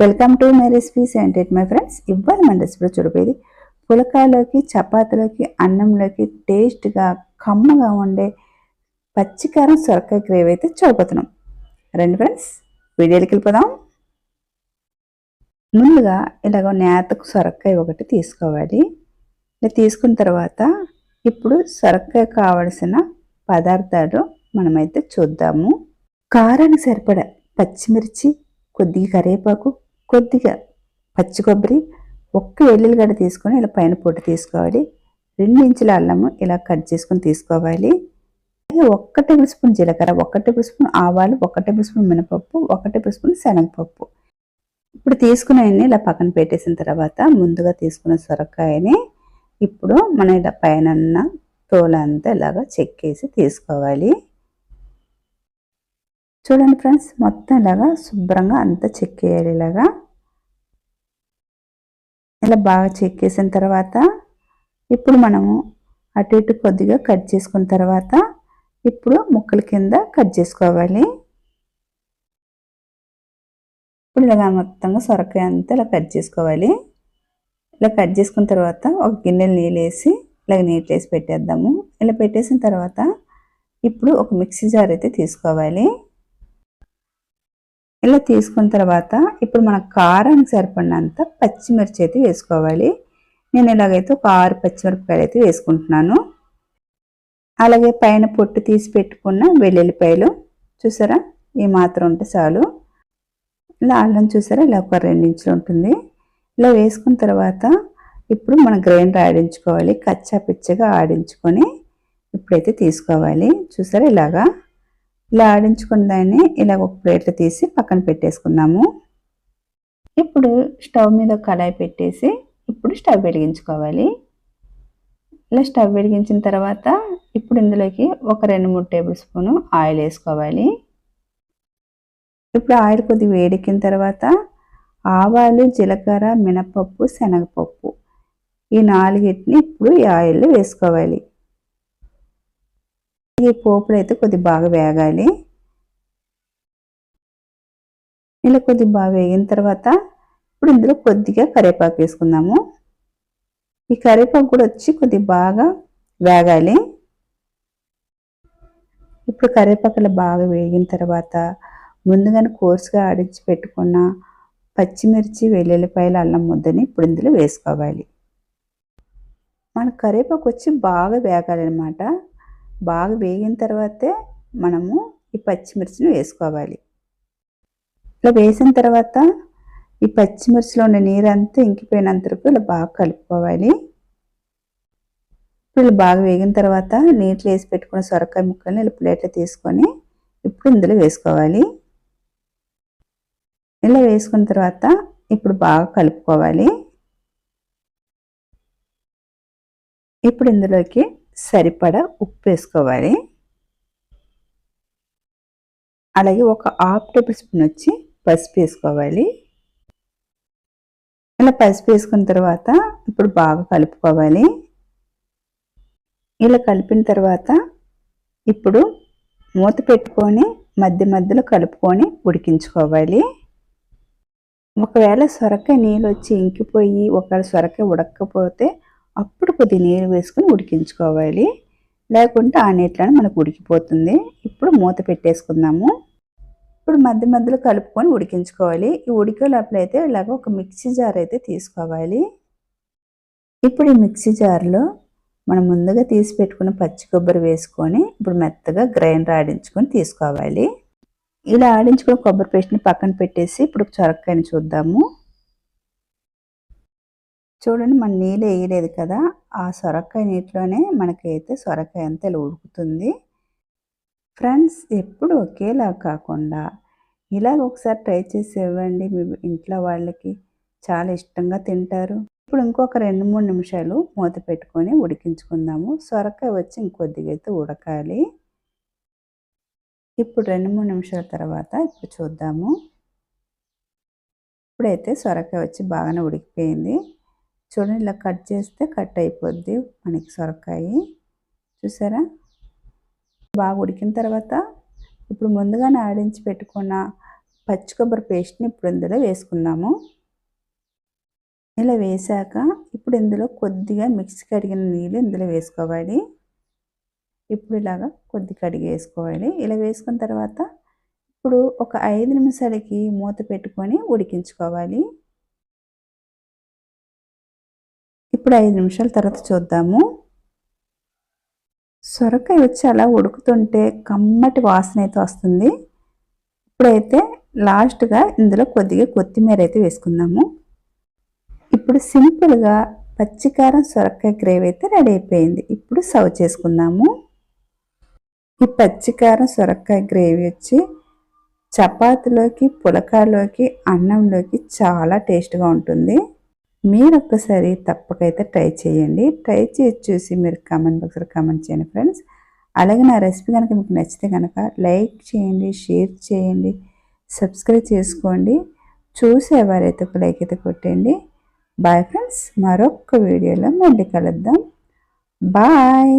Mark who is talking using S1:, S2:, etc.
S1: Welcome to my recipes and it my friends ఇవాళ మన రెసిపీలో చూడబోయేది పులకాయలోకి చపాతీలోకి అన్నంలోకి టేస్ట్గా కమ్మగా ఉండే పచ్చికారం సొరకాయ గ్రేవీ అయితే చూడబోతున్నాం. రండి ఫ్రెండ్స్ వీడియోకి వెళ్ళిపోదాం. ముందుగా ఇలాగ నేతకు సొరకాయ ఒకటి తీసుకోవాలి. ఇలా తీసుకున్న తర్వాత ఇప్పుడు సొరకాయ కావలసిన పదార్థాలు మనమైతే చూద్దాము. కారానికి సరిపడా పచ్చిమిర్చి కొద్దిగా కరివేపాకు కొద్దిగా పచ్చి కొబ్బరి ఒక్క వెల్లుల్లిగడ్డ తీసుకొని ఇలా పైన పొట్టు తీసుకోవాలి. రెండు ఇంచుల అల్లము ఇలా కట్ చేసుకొని తీసుకోవాలి. అలాగే ఒక్క టేబుల్ స్పూన్ జీలకర్ర ఒక్క టేబుల్ స్పూన్ ఆవాలు ఒక్క టేబుల్ స్పూన్ మినపప్పు ఒక టేబుల్ స్పూన్ శనగపప్పు. ఇప్పుడు తీసుకున్నవన్నీ ఇలా పక్కన పెట్టేసిన తర్వాత ముందుగా తీసుకున్న సొరకాయని ఇప్పుడు మనం ఇలా పైన తోలంతా ఇలాగా చెక్కేసి తీసుకోవాలి. చూడండి ఫ్రెండ్స్ మొత్తం ఇలాగా శుభ్రంగా అంతా చెక్కేయాలి ఇలాగా. ఇలా బాగా చెక్కేసిన తర్వాత ఇప్పుడు మనము అటు ఇటు కొద్దిగా కట్ చేసుకున్న తర్వాత ఇప్పుడు ముక్కల కింద కట్ చేసుకోవాలి. ఇప్పుడు ఇలాగా మొత్తంగా సొరకాయ అంతా ఇలా కట్ చేసుకోవాలి. ఇలా కట్ చేసుకున్న తర్వాత ఒక గిన్నెలు నీళ్ళు వేసి ఇలాగ నీళ్ళు వేసి పెట్టేద్దాము. ఇలా పెట్టేసిన తర్వాత ఇప్పుడు ఒక మిక్సీ జార్ అయితే తీసుకోవాలి. ఇలా తీసుకున్న తర్వాత ఇప్పుడు మన కారానికి సరిపడినంత పచ్చిమిర్చి అయితే వేసుకోవాలి. నేను ఇలాగైతే ఒక ఆరు పచ్చిమిరపకాయలు అయితే వేసుకుంటున్నాను. అలాగే పైన పొట్టు తీసి పెట్టుకున్న వెల్లుల్లిపాయలు చూసారా? ఈ మాత్రం ఉంటే చాలు. ఇలా అల్లం చూసారా? ఇలా ఒక ఇంచులు ఉంటుంది. ఇలా వేసుకున్న తర్వాత ఇప్పుడు మనం గ్రైండర్ ఆడించుకోవాలి. కచ్చా పిచ్చగా ఆడించుకొని ఇప్పుడైతే తీసుకోవాలి. చూసారా ఇలాగా? ఇలా ఆడించుకున్న దాన్ని ఇలా ఒక ప్లేట్లు తీసి పక్కన పెట్టేసుకుందాము. ఇప్పుడు స్టవ్ మీద కళాయి పెట్టేసి ఇప్పుడు స్టవ్ వెలిగించుకోవాలి. ఇలా స్టవ్ వెలిగించిన తర్వాత ఇప్పుడు ఇందులోకి ఒక రెండు మూడు టేబుల్ స్పూను ఆయిల్ వేసుకోవాలి. ఇప్పుడు ఆయిల్ కొద్దిగా వేడెక్కిన తర్వాత ఆవాలు జీలకర్ర మినపప్పు శనగపప్పు ఈ నాలుగిటిని ఇప్పుడు ఈ ఆయిల్లో వేసుకోవాలి. ఈ పోపులు అయితే కొద్ది బాగా వేగాలి. ఇలా కొద్ది బాగా వేగిన తర్వాత ఇప్పుడు ఇందులో కొద్దిగా కరివేపాకు వేసుకుందాము. ఈ కరివేపాకు కూడా వచ్చి కొద్ది బాగా వేగాలి. ఇప్పుడు కరివేపాకులు బాగా వేగిన తర్వాత ముందుగానే కోర్సుగా ఆడించి పెట్టుకున్న పచ్చిమిర్చి వెల్లుల్లిపాయలు అల్లం ముద్దని ఇప్పుడు ఇందులో వేసుకోవాలి. మన కరివేపాకు వచ్చి బాగా వేగాలన్నమాట. బాగా వేగిన తర్వాతే మనము ఈ పచ్చిమిర్చిని వేసుకోవాలి. ఇలా వేసిన తర్వాత ఈ పచ్చిమిర్చిలో ఉన్న నీరంతా అంతా ఇంకిపోయినంత వరకు ఇలా బాగా కలుపుకోవాలి. ఇప్పుడు బాగా వేగిన తర్వాత నీటిలో వేసి పెట్టుకున్న సొరకాయ ముక్కల్ని ఇలా ప్లేట్లో తీసుకొని ఇప్పుడు ఇందులో వేసుకోవాలి. ఇలా వేసుకున్న తర్వాత ఇప్పుడు బాగా కలుపుకోవాలి. ఇప్పుడు ఇందులోకి సరిపడా ఉప్పు వేసుకోవాలి అలాగే ఒక హాఫ్ టేబుల్ స్పూన్ వచ్చి పసుపు వేసుకోవాలి. ఇలా పసుపు వేసుకున్న తర్వాత ఇప్పుడు బాగా కలుపుకోవాలి. ఇలా కలిపిన తర్వాత ఇప్పుడు మూత పెట్టుకొని మధ్య మధ్యలో కలుపుకొని ఉడికించుకోవాలి. ఒకవేళ సొరకాయ నీళ్ళు వచ్చి ఇంకిపోయి ఒకవేళ సొరకాయ ఉడకపోతే అప్పుడు కొద్ది నీరు వేసుకుని ఉడికించుకోవాలి. లేకుంటే ఆ నీటిలోనే మనకు ఉడికిపోతుంది. ఇప్పుడు మూత పెట్టేసుకుందాము. ఇప్పుడు మధ్య మధ్యలో కలుపుకొని ఉడికించుకోవాలి. ఈ ఉడికే అయితే ఇలాగ ఒక మిక్సీ జార్ అయితే తీసుకోవాలి. ఇప్పుడు ఈ మిక్సీ జార్లో మనం ముందుగా తీసి పెట్టుకున్న పచ్చి కొబ్బరి వేసుకొని ఇప్పుడు మెత్తగా గ్రైండర్ ఆడించుకొని తీసుకోవాలి. ఇలా ఆడించుకున్న కొబ్బరి పేస్ట్ని పక్కన పెట్టేసి ఇప్పుడు చొరక్కాయని చూద్దాము. చూడండి మన నీళ్ళు వేయలేదు కదా ఆ సొరకాయ నీటిలోనే మనకైతే సొరకాయ అంతా ఇలా ఉడుకుతుంది. ఫ్రెండ్స్ ఎప్పుడు ఒకేలా కాకుండా ఇలాగ ఒకసారి ట్రై చేసి ఇవ్వండి. మీ ఇంట్లో వాళ్ళకి చాలా ఇష్టంగా తింటారు. ఇప్పుడు ఇంకొక రెండు మూడు నిమిషాలు మూత పెట్టుకొని ఉడికించుకుందాము. సొరకాయ వచ్చి ఇంకొద్దిగా అయితే ఉడకాలి. ఇప్పుడు రెండు మూడు నిమిషాల తర్వాత ఇప్పుడు చూద్దాము. ఇప్పుడైతే సొరకాయ వచ్చి బాగానే ఉడికిపోయింది. చూడండి ఇలా కట్ చేస్తే కట్ అయిపోద్ది మనకి సొరకాయ. చూసారా? బాగా ఉడికిన తర్వాత ఇప్పుడు ముందుగానే ఆడించి పెట్టుకున్న పచ్చి కొబ్బరి పేస్ట్ని ఇప్పుడు ఇందులో వేసుకుందాము. ఇలా వేసాక ఇప్పుడు ఇందులో కొద్దిగా మిక్సీ కడిగిన నీళ్ళు ఇందులో వేసుకోవాలి. ఇప్పుడు ఇలాగా కొద్ది కడిగి వేసుకోవాలి. ఇలా వేసుకున్న తర్వాత ఇప్పుడు ఒక ఐదు నిమిషాలకి మూత పెట్టుకొని ఉడికించుకోవాలి. ఇప్పుడు ఐదు నిమిషాల తర్వాత చూద్దాము. సొరకాయ వచ్చి అలా ఉడుకుతుంటే కమ్మటి వాసన అయితే వస్తుంది. ఇప్పుడైతే లాస్ట్గా ఇందులో కొద్దిగా కొత్తిమీర అయితే వేసుకుందాము. ఇప్పుడు సింపుల్గా పచ్చికారం సొరకాయ గ్రేవీ అయితే రెడీ అయిపోయింది. ఇప్పుడు సర్వ్ చేసుకుందాము. ఈ పచ్చికారం సొరకాయ గ్రేవీ వచ్చి చపాతీలోకి పులకాలోకి అన్నంలోకి చాలా టేస్ట్గా ఉంటుంది. మీరు ఒక్కసారి తప్పకైతే ట్రై చేయండి. ట్రై చేసి చూసి మీరు కామెంట్ బాక్స్లో కామెంట్ చేయండి ఫ్రెండ్స్ అలాగే నా రెసిపీ కనుక మీకు నచ్చితే కనుక లైక్ చేయండి షేర్ చేయండి సబ్స్క్రైబ్ చేసుకోండి. చూసేవారైతే ఒక లైక్ అయితే కొట్టండి. బాయ్ ఫ్రెండ్స్ మరొక వీడియోలో మళ్ళీ కలుద్దాం. బాయ్